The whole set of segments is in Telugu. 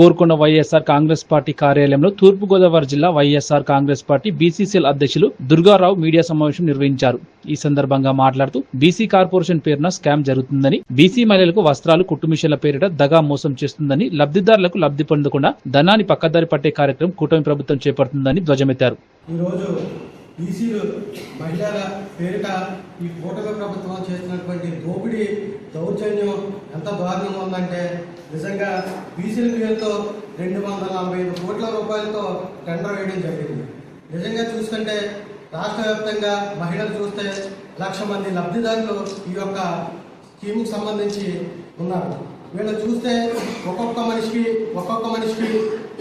కోరుకున్న వైఎస్ఆర్ కాంగ్రెస్ పార్టీ కార్యాలయంలో తూర్పుగోదావరి జిల్లా వైఎస్ఆర్ కాంగ్రెస్ పార్టీ బీసీసీఎల్ అధ్యక్షులు దుర్గారావు మీడియా సమావేశం నిర్వహించారు. ఈ సందర్భంగా మాట్లాడుతూ బీసీ కార్పొరేషన్ పేరున స్కామ్ జరుగుతుందని బీసీ మహిళలకు వస్త్రాలు కుట్టుమిషన్ల పేరిట దగా మోసం చేస్తుందని లబ్ధిదారులకు లబ్ధి పొందకుండా ధనాన్ని పక్కదారి పట్టే కార్యక్రమం కూటమి ప్రభుత్వం చేపడుతుందని ధ్వజమెత్తారు. బీసీలు మహిళల పేరిట ఈ కూటమి ప్రభుత్వం చేస్తున్నటువంటి దోపిడీ దౌర్జన్యం ఎంత దారుణంగా ఉందంటే నిజంగా బీసీల పేరుతో రెండు వందల నలభై ఐదు కోట్ల రూపాయలతో టెండర్ వేయడం జరిగింది. నిజంగా చూసుకుంటే రాష్ట్ర వ్యాప్తంగా మహిళలు చూస్తే లక్ష మంది లబ్ధిదారులు ఈ యొక్క స్కీమ్కి సంబంధించి ఉన్నారు. వీళ్ళు చూస్తే ఒక్కొక్క మనిషికి ఒక్కొక్క మనిషికి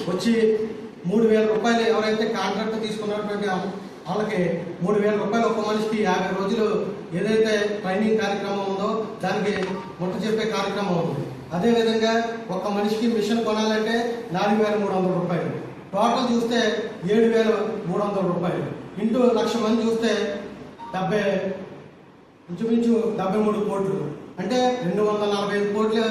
వచ్చి మూడు వేల రూపాయలు ఎవరైతే కాంట్రాక్ట్ తీసుకున్నటువంటి వాళ్ళకి మూడు వేల రూపాయలు ఒక్క మనిషికి యాభై రోజులు ఏదైతే ట్రైనింగ్ కార్యక్రమం ఉందో దానికి ముట్ట చెప్పే కార్యక్రమం ఉంది అదేవిధంగా ఒక్క మనిషికి మిషన్ కొనాలంటే నాలుగు వేల మూడు వందల రూపాయలు. టోటల్ చూస్తే ఏడు వేల మూడు వందల రూపాయలు. ఇంటూ లక్ష మంది చూస్తే డెబ్బై ఇంచుమించు డెబ్బై మూడు కోట్లు. అంటే రెండు వందల నలభై ఐదు కోట్లు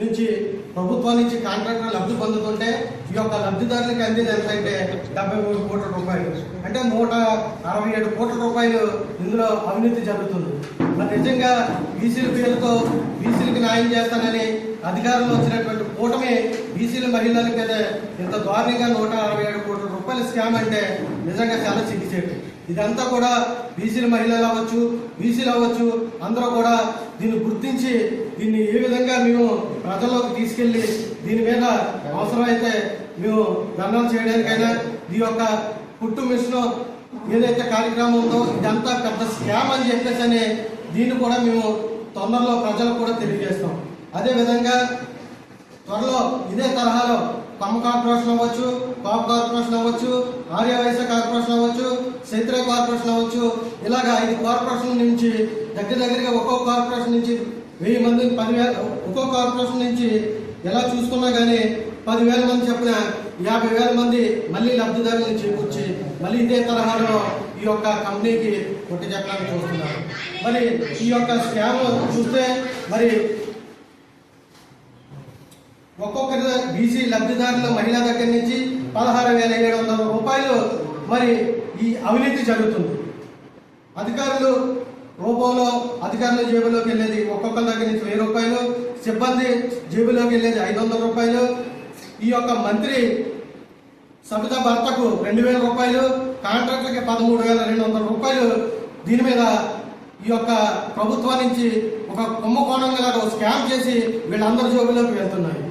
నుంచి ప్రభుత్వం నుంచి కాంట్రాక్టర్ లబ్ధి పొందుతుంటే ఈ యొక్క లబ్ధిదారులకు అందేది ఎంత అంటే డెబ్బై మూడు కోట్ల రూపాయలు. అంటే నూట అరవై ఏడు కోట్ల రూపాయలు ఇందులో అవినీతి జరుగుతుంది. మరి నిజంగా బీసీల పేరుతో బీసీలకు న్యాయం చేస్తానని అధికారంలో వచ్చినటువంటి కూటమి బీసీల మహిళలకు అయితే ఇంత దారుణంగా నూట అరవై ఏడు కోట్ల రూపాయల స్కామ్ అంటే నిజంగా చాలా చిక్కిచేటు ఇదంతా కూడా బీసీల మహిళలు అవ్వచ్చు బీసీలు అవ్వచ్చు అందరూ కూడా దీన్ని గుర్తించి దీన్ని ఏ విధంగా మేము ప్రజల్లోకి తీసుకెళ్ళి దీని మీద అవసరమైతే మేము దండాలు చేయడానికైనా ఈ యొక్క పుట్టు మిషన్ ఏదైతే కార్యక్రమం ఉందో ఇదంతా పెద్ద స్కామ్ అని చెప్పేసి అని దీన్ని కూడా మేము తొందరలో ప్రజలకు కూడా తెలియజేస్తాం. అదేవిధంగా త్వరలో ఇదే తరహాలో కమ్మ కార్పొరేషన్ అవ్వచ్చు పాప్ కార్పొరేషన్ అవ్వచ్చు ఆర్య కార్పొరేషన్ అవ్వచ్చు చైత్ర కార్పొరేషన్ అవ్వచ్చు. ఇలాగా ఐదు కార్పొరేషన్ నుంచి దగ్గర దగ్గరగా ఒక్కొక్క కార్పొరేషన్ నుంచి వెయ్యి మంది పదివేల ఒక్కొక్క కార్పొరేషన్ నుంచి ఎలా చూసుకున్నా కానీ పదివేల మంది చెప్పిన యాభై వేల మంది మళ్ళీ లబ్ధిదారులను చేకూర్చి మళ్ళీ ఇదే తరహాలో ఈ యొక్క కంపెనీకి కొట్టి చెప్పడానికి చూస్తున్నారు. మరి ఈ యొక్క స్కామ్ చూస్తే మరి ఒక్కొక్కరి బీసీ లబ్ధిదారుల మహిళ దగ్గర నుంచి పదహారు వేల ఏడు వందల రూపాయలు మరి ఈ అవినీతి జరుగుతుంది. అధికారులు రూపంలో అధికారుల జేబులోకి వెళ్ళేది ఒక్కొక్కరి దగ్గర నుంచి వెయ్యి రూపాయలు సిబ్బంది జేబులోకి వెళ్ళేది ఐదు వందల రూపాయలు. ఈ యొక్క మంత్రి సబిత భర్తకు రెండు వేల రూపాయలు కాంట్రాక్టర్కి పదమూడు వేల రెండు వందల రూపాయలు. దీని మీద ఈ యొక్క ప్రభుత్వం నుంచి ఒక కుంభకోణంగా స్కామ్ చేసి వీళ్ళందరి జోబులోకి వెళ్తున్నాయి.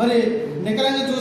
మరి నిఖరంగా చూస్తే